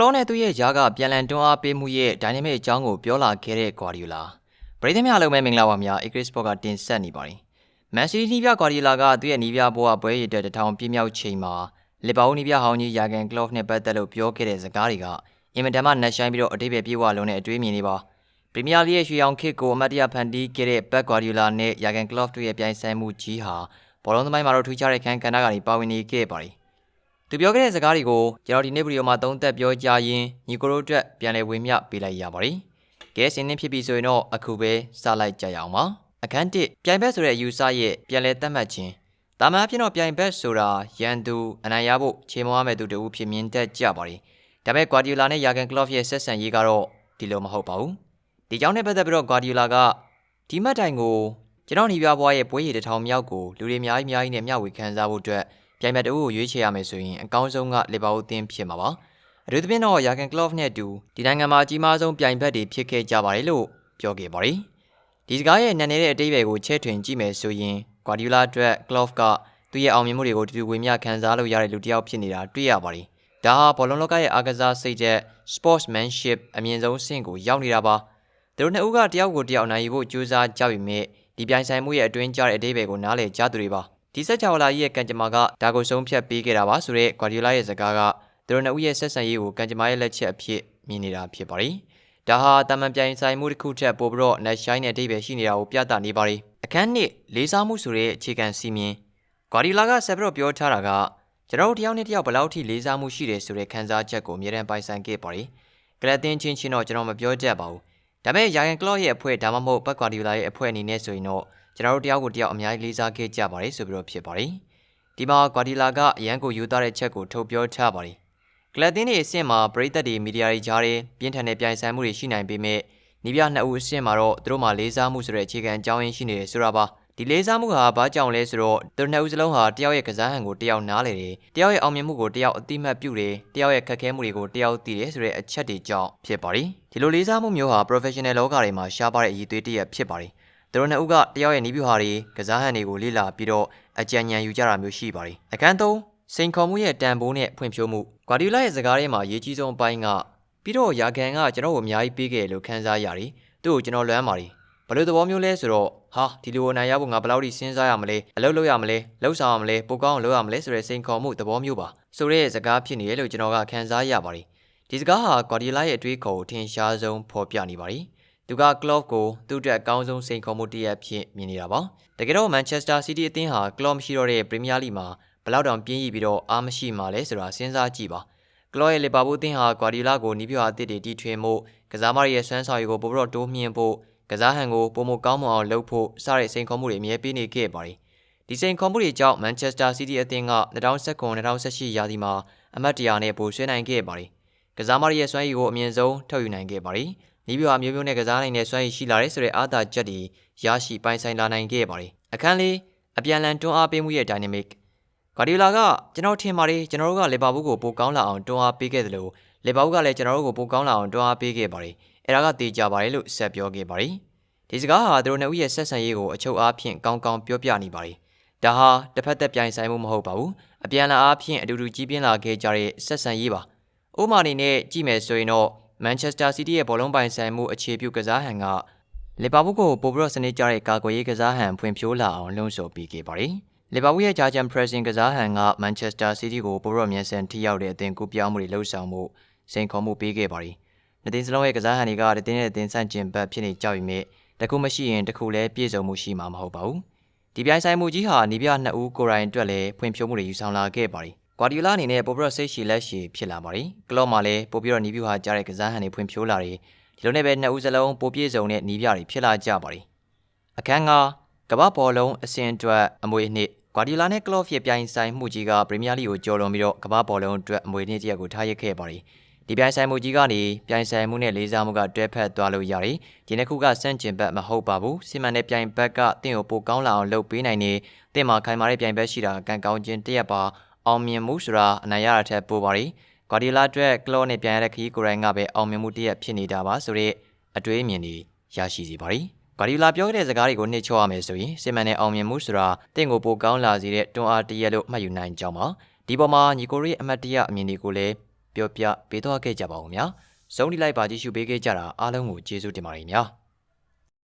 လောနဲ့သူ့ရဲ့ယားကပြန်လည်တွန်းအားပေးမှုရဲ့ dynamic အကြောင်းကိုပြောလာခဲ့တဲ့ Guardiola ပရိသတ်များအားလုံးပဲမင်္ဂလာပါများ Acris Sport ကတင်ဆက်နေပါတယ်။ Man City နီးပြ Guardiola ကသူ့ရဲ့နီးပြဘဝပွဲရည်တဲ့တထောင်ပြည့်မြောက်ချိန်မှာလီဗာပူးနီးပြဟောင်းကြီး Jurgen Klopp နဲ့ပတ်သက်လို့ပြောခဲ့တဲ့စကားတွေကအင်မတန်မှနှက်ဆိုင်ပြီးတော့အတိတ်ပဲပြေဝလုံးနဲ့အတွေးမြင်နေပါပရီးမီးယားလိရဲ့ရွှေရောင်ခစ်ကိုအမတ်တရဖန်တီးခဲ့တဲ့ Pep Guardiola နဲ့ Jurgen Klopp တို့ရဲ့ပြိုင်ဆိုင်မှုကြီးဟာဘောလုံးသမိုင်းမှာတော့ထူးခြားတဲ့ခန်းကဏ္ဍကနေပါဝင်နေခဲ့ပါတယ်။ သူပြောခဲ့တဲ့စကားတွေကိုကျွန်တော်ဒီနေ့ဗီဒီယိုမှာသုံးသပ်ပြောကြားရင်းညီကိုတို့အတွက်ပြန်လည်ဝေမျှပေးလိုက်ရပါတယ်။ကဲစင်းနှင်းဖြစ်ပြီဆိုရင်တော့အခုပဲစလိုက်ကြရအောင်ပါ။အခန်း1ပြိုင်ဘက်ဆိုတဲ့အယူဆရဲ့ပြန်လည်သတ်မှတ်ခြင်းတာမန်အဖြစ်တော့ပြိုင်ဘက်ဆိုတာရန်သူအနိုင်ရဖို့ခြေမွားမဲ့သူတူဖြစ်မြင်တတ်ကြပါတယ်။ဒါပေမဲ့ Guardiola နဲ့ Jurgen Klopp ရဲ့ဆက်ဆံရေးကတော့ဒီလိုမဟုတ်ပါဘူး။ဒီကြောင့်နဲ့ပတ်သက်ပြီးတော့ Guardiola ကဒီမှတ်တိုင်ကိုကျွန်တော်ညီပြဘွားရဲ့ပွဲရည်တစ်ထောင်မြောက်ကိုလူတွေအများကြီးအများကြီးနဲ့မျှဝေခံစားဖို့အတွက် ပြိုင်ဘက်တူကိုရွေးချယ်ရမယ်ဆိုရင်အကောင်းဆုံးကလီဗာပူးအသင်းဖြစ်မှာပါ။အထူးသဖြင့်တော့ Jurgen Klopp နဲ့အတူဒီနိုင်ငံမှာအကြီးမားဆုံးပြိုင်ဘက်တွေဖြစ်ခဲ့ကြပါတယ်လို့ပြောခဲ့ပါတယ်။ဒီစကားရဲ့နံနေတဲ့အတိတ်ပဲကိုချဲ့ထွင်ကြည့်မယ်ဆိုရင် Guardiola အတွက် Klopp ကသူ့ရဲ့အောင်မြင်မှုတွေကိုတူတူဝေမျှခံစားလို့ရတဲ့လူတစ်ယောက်ဖြစ်နေတာတွေ့ရပါတယ်။ဒါဟာဘောလုံးလောကရဲ့အားကစားစိတ်ချက် sportsmanship အမြင့်ဆုံးဆင့်ကိုရောက်နေတာပါ။သူတို့နှစ်ဦးကတယောက်ကိုတယောက်နိုင်ယူဖို့ကြိုးစားကြပြီမြဲဒီပြိုင်ဆိုင်မှုရဲ့အတွင်းကျတဲ့အတိတ်ပဲကိုနားလည်ကြသူတွေပါ။ ဒီဆက်ချော်လာကြီးရဲ့ကံကြမ္မာကဒါကိုဆုံးဖြတ်ပေးခဲ့တာပါဆိုတဲ့ Guardiola ရဲ့စကားကသူတို့နှစ်ဦးရဲ့ဆက်ဆံရေးကိုကံကြမ္မာရဲ့လက်ချက်အဖြစ်မြင်နေတာဖြစ်ပါတယ်။ဒါဟာတာမန်ပြိုင်ဆိုင်မှုတစ်ခုထက်ပိုပြီးတော့ net shine တဲ့အတိတ်ပဲရှိနေတာကိုပြသနေပါတယ်။အခန်းနှစ်လေးစားမှုဆိုတဲ့အခြေခံစီမင်းဂွာဒီလာကဆက်ပြီးတော့ပြောထားတာကကျွန်တော်တို့တယောက်နဲ့တယောက်ဘယ်လောက်ထိလေးစားမှုရှိတယ်ဆိုတဲ့ခံစားချက်ကိုအမြဲတမ်းပိုင်ဆိုင်ခဲ့ပါတယ်။ကလပ်တင်ချင်းချင်းတော့ကျွန်တော်မပြောတတ်ပါဘူး။ဒါပေမဲ့ယာယန်ကလော့ရဲ့အဖွဲ့ဒါမှမဟုတ်ဘက်ဂွာဒီလာရဲ့အဖွဲ့အနေနဲ့ဆိုရင်တော့ ကျွန်တော်တို့တယောက်ကိုတယောက်အများကြီးလေးစားခဲ့ကြပါတယ်ဆိုပြီးတော့ဖြစ်ပါတယ်။ဒီမှာဂွာဒီလာကအရန်ကိုယူသားတဲ့ချက်ကိုထုတ်ပြောထားပါတယ်။ကလပ်တင်ရဲ့အဆင့်မှာပရိသတ်တွေမီဒီယာတွေကြားတွေပြင်းထန်တဲ့ပြိုင်ဆိုင်မှုတွေရှိနိုင်ပေမဲ့နီးပြနှစ်ဦးအဆင့်မှာတော့သူတို့မှလေးစားမှုဆိုတဲ့အခြေခံအကြောင်းရင်းရှိနေတယ်ဆိုတာပါ။ဒီလေးစားမှုဟာဘာကြောင့်လဲဆိုတော့သူနှစ်ဦးစလုံးဟာတယောက်ရဲ့ကစားဟန်ကိုတယောက်နားလေတယ်တယောက်ရဲ့အောင်မြင်မှုကိုတယောက်အတိမတ်ပြုတယ်တယောက်ရဲ့ခက်ခဲမှုတွေကိုတယောက်သိတယ်ဆိုတဲ့အချက်တွေကြောင့်ဖြစ်ပါတယ်ဒီလိုလေးစားမှုမျိုးဟာ professional လောကတွေမှာရှားပါတဲ့အရေးသွေးတရက်ဖြစ်ပါတယ် သူတို့နှစ်ဦးကတယောက်ရဲ့နီးပြူဟာတွေကစားဟန်တွေကိုလေ့လာပြီးတော့အကြံဉာဏ်ယူကြတာမျိုးရှိပါတယ်အခန်း၃စိန်ခေါ်မှုရဲ့တန်ဖိုးနဲ့ဖွံ့ဖြိုးမှုဂွာဒီလာရဲ့စကားထဲမှာရေးကြီးဆုံးအပိုင်းကပြီးတော့ယာကန်ကကျွန်တော်ကိုအများကြီးပေးခဲ့လို့ခန်းစားရတယ်သူ့ကိုကျွန်တော်လွမ်းပါတယ်ဘယ်လိုသဘောမျိုးလဲဆိုတော့ဟာဒီလိုနိုင်ရဖို့ငါဘယ်လောက်ထိစဉ်းစားရမလဲအလုပ်လုပ်ရမလဲလှုပ်ဆောင်ရမလဲပိုကောင်းအောင်လုပ်ရမလဲဆိုတဲ့စိန်ခေါ်မှုသဘောမျိုးပါဆိုတဲ့စကားဖြစ်နေတယ်လို့ကျွန်တော်ကခံစားရပါတယ်ဒီစကားဟာဂွာဒီလာရဲ့အတွေးခေါ်ကိုထင်ရှားဆုံးဖော်ပြနေပါတယ် သူက Klopp ကိုသူ့အတွက်အကောင်းဆုံးစိန်ခေါ်မှုတစ်ရပ်ဖြစ်မြင်နေတာပါတကယ်တော့ Manchester City အသင်းဟာ Klopp မရှိတော့တဲ့ Premier League မှာဘယ်လောက်တောင်ပြင်းရည်ပြီးတော့အားမရှိမှလဲဆိုတာစဉ်းစားကြည့်ပါကလော့ရဲ့လီဗာပူးအသင်းဟာဂွာဒီလာကိုနီးပြအသစ်တွေတီထွင်မှုကစားမရဲ့ဆွမ်းဆောင်ရည်ကိုပိုပြီးတော့တိုးမြှင့်ဖို့ကစားဟန်ကိုပုံမကောင်းမအောင်လုပ်ဖို့စတဲ့စိန်ခေါ်မှုတွေအမြဲပေးနေခဲ့ပါတယ်။ဒီစိန်ခေါ်မှုတွေကြောင့်မန်ချက်စတာစီးတီးအသင်းက2019-2018ရာသီမှာအမတ်တရာနဲ့ပိုဆွဲနိုင်ခဲ့ပါတယ်။ကစားမရဲ့စွမ်းရည်ကိုအမြင့်ဆုံးထုတ်ယူနိုင်ခဲ့ပါတယ်။ နီးပြာမျိုးမျိုးနဲ့ကစားနိုင်တဲ့စွမ်းရည်ရှိလာတဲ့ဆိုတဲ့အားသာချက်တွေရရှိပိုင်ဆိုင်လာနိုင်ခဲ့ပါတယ်။အခန်းလေးအပြန်လန်တွန်းအားပေးမှုရဲ့ dynamic ဂါဒီလာကကျွန်တော်ထင်ပါတယ်ကျွန်တော်တို့ကလီဗာပူးကိုပိုကောင်းလာအောင်တွန်းအားပေးခဲ့တယ်လို့လီဗာပူးကလည်းကျွန်တော်တို့ကိုပိုကောင်းလာအောင်တွန်းအားပေးခဲ့ပါတယ်အဲ့ဒါကတေးကြပါတယ်လို့ဆက်ပြောခဲ့ပါတယ်ဒီစကားဟာသူတို့နှစ်ဦးရဲ့ဆက်ဆံရေးကိုအချုပ်အားဖြင့်ကောင်းကောင်းပြောပြနေပါတယ်ဒါဟာတစ်ဖက်သက်ပြိုင်ဆိုင်မှုမဟုတ်ပါဘူးအပြန်လာအားဖြင့်အတူတူကြီးပြင်းလာခဲ့ကြတဲ့ဆက်ဆံရေးပါဥမာအနေနဲ့ကြည့်မယ်ဆိုရင်တော့ မန်ချက်စတာစီးတီးရဲ့ဘောလုံးပိုင်ဆိုင်မှုအခြေပြုကစားဟန်ကလီဗာပူးကိုပိုဘရော့စနစ်ကြတဲ့ကာကွယ်ရေးကစားဟန်ဖွံ့ဖြိုးလာအောင်လှုံ့ဆော်ပေးခဲ့ပါတယ်လီဗာပူးရဲ့ဂျာဂျန်ပရက်ဆင်ကစားဟန်ကမန်ချက်စတာစီးတီးကိုပိုဘရော့မြန်ဆန်ထိရောက်တဲ့အသင်ကူပြောင်းမှုတွေလှုပ်ဆောင်မှုစိန်ခေါ်မှုပေးခဲ့ပါတယ်နှစ်တင်းစလုံးရဲ့ကစားဟန်တွေကတတင်းနဲ့တင်းဆန့်ကျင်ဘက်ဖြစ်နေကြပြီမြဲတခုမရှိရင်တခုလည်းပြည့်စုံမှုရှိမှာမဟုတ်ပါဘူးဒီပြိုင်ဆိုင်မှုကြီးဟာနီးပြနှစ်ဦးကိုယ်တိုင်အတွက်လည်းဖွံ့ဖြိုးမှုတွေယူဆောင်လာခဲ့ပါတယ် ကွာဒီလာအနေနဲ့ပိုပြီးတော့စိတ်ရှည်လက်ရှည်ဖြစ်လာပါတယ်ကလော့မှာလည်းပိုပြီးတော့နီးပြဟာကြားတဲ့ကစားဟန်တွေဖွံ့ဖြိုးလာတယ်ဒီလိုနဲ့ပဲနှစ်ဦးစလုံးပိုပြည့်စုံတဲ့နီးပြတွေဖြစ်လာကြပါတယ်အခန်းကကမ္ဘာဘောလုံးအစဉ်အတွက်အမွေနှစ်ဂွာဒီလာနဲ့ကလော့ဖ်ရဲ့ပြိုင်ဆိုင်မှုကြီးကပရီးမီးယားလိကိုကျော်လွန်ပြီးတော့ကမ္ဘာဘောလုံးအတွက်အမွေနှစ်တရက်ကိုထားရခဲ့ပါတယ်ဒီပြိုင်ဆိုင်မှုကြီးကနေပြိုင်ဆိုင်မှုနဲ့လေးစားမှုကတွဲဖက်သွားလို့ရတယ်ဒီနှစ်ခုကစန့်ကျင်ဘက်မဟုတ်ပါဘူးစီမံတဲ့ပြိုင်ဘက်ကတင့်ကိုပိုကောင်းလာအောင်လုပ်ပေးနိုင်နေတင့်မှာခိုင်မာတဲ့ပြိုင်ဘက်ရှိတာကံကောင်းခြင်းတရက်ပါ အောင်မြင်မှုဆိုတာအနိုင်ရတာထက်ပိုပါတယ်ဂွာဒီလာအတွက်ကလော့နဲ့ပြိုင်ရတဲ့ခီးကိုရိုင်းကပဲအောင်မြင်မှုတရက်ဖြစ်နေတာပါဆိုတဲ့အတွေးအမြင်တွေရရှိစေပါတယ်ဂါဒီလာပြောခဲ့တဲ့စကားတွေကိုနှိမ့်ချောရမယ်ဆိုရင်စီမံတဲ့အောင်မြင်မှုဆိုတာတင့်ကိုပိုကောင်းလာစေတဲ့တွန်းအားတရက်လို့မှတ်ယူနိုင်ကြောင်းပါဒီပေါ်မှာညီကိုရီအမတ်တရအမြင်တွေကိုလည်းပြောပြပေးသွားခဲ့ကြပါဦးများ။စုံဒီလိုက်ပါကြည့်ရှုပေးခဲ့ကြတာအားလုံးကိုကျေးဇူးတင်ပါတယ်ခင်ဗျာ။